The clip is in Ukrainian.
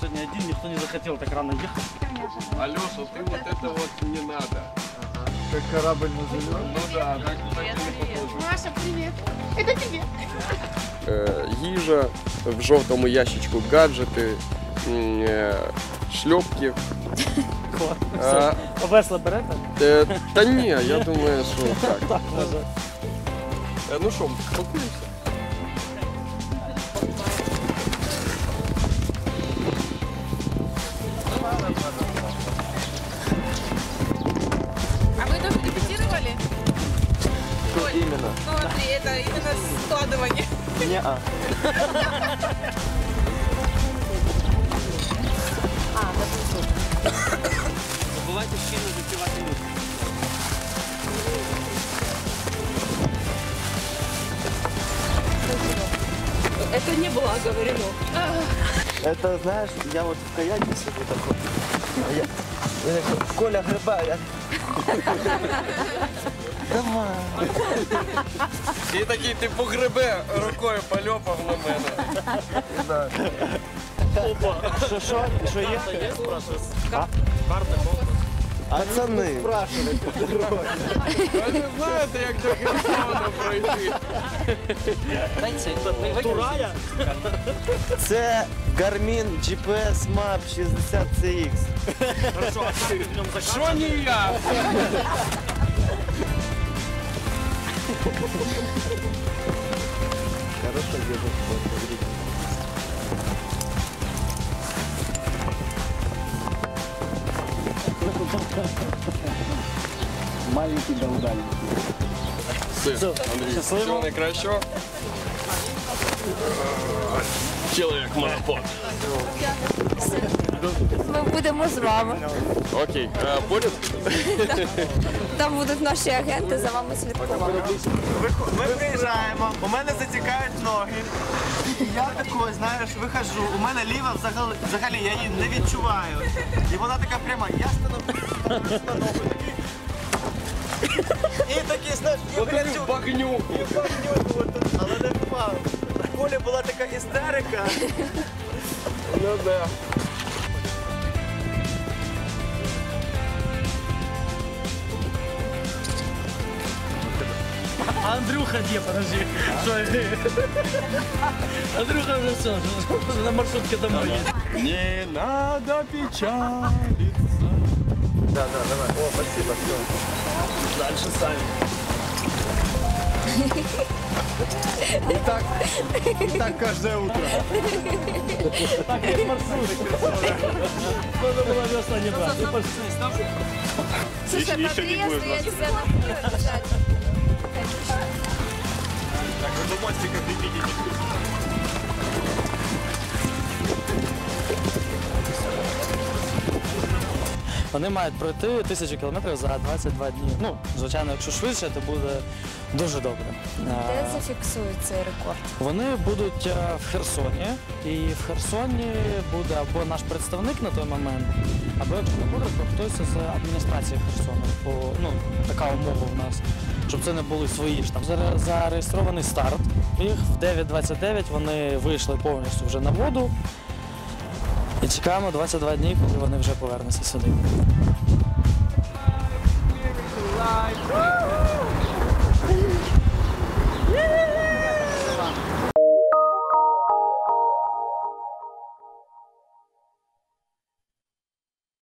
не один, никто не захотел так рано ехать. Алеша, ты вот это вот не надо. Как корабль на зеленом. Ну да, так, так не похоже. Маша, привет. Это тебе. Е, їжа, в жовтому ящичку гаджети, м, е, шльопки. А, А весла берете? е, та ні, я думаю, що так. Так, може. Е, Ну що, пакуємося? Ну, это именно складывание. Не-а. Забувайте ще не запівати музику. Это не было оговорено. Это, знаешь, я вот в каяке сижу такой. Коля гриба, я... Давай. І такий ти погребе рукою польопав на мене. Опа, Що, що? Що є? Пацани. Ви не знаєте, як до Херсона пройти. Турая? Це Garmin GPS Map 60CX. Що не я? Хорошо едет. Маленький да удальний. Все, Андрій, всього найкращого. Чоловік марафон. Ми будемо з вами. Окей, а, поряд? Там будуть наші агенти за вами слідкувати. Ми приїжджаємо, у мене затікають ноги. Я такой, знаєш, вихожу, у мене ліва взагалі, взагалі я її не відчуваю. І вона така пряма, я становлюсь на ногу. І такий, знаєш, і блядь, Багню. і багнюку отут, але не впав. В Колі була така істерика. Ну да. А Андрюха где, подожди. Что, Андрюха уже все, на маршрутке домой едет. Не надо печалиться. Да, да, давай. О, спасибо, все. Дальше сами. И так каждое утро. Так, есть маршрут. Надо было весла не брать. Ну, пошли. Слушай, по приезду я тебя Вони мають пройти тисячу кілометрів за 22 дні. Ну, звичайно, якщо швидше, то буде дуже добре. Де Е, зафіксують цей рекорд? Вони будуть е, в Херсоні, і в Херсоні буде або наш представник на той момент, або якщо не буде, то хтось з адміністрації Херсону. Бо ну така умова в нас, щоб це не були свої ж там. Заре- Зареєстрований старт. Їх в 9.29 вони вийшли повністю вже на воду. І чекаємо 22 дні, коли вони вже повернуться сюди.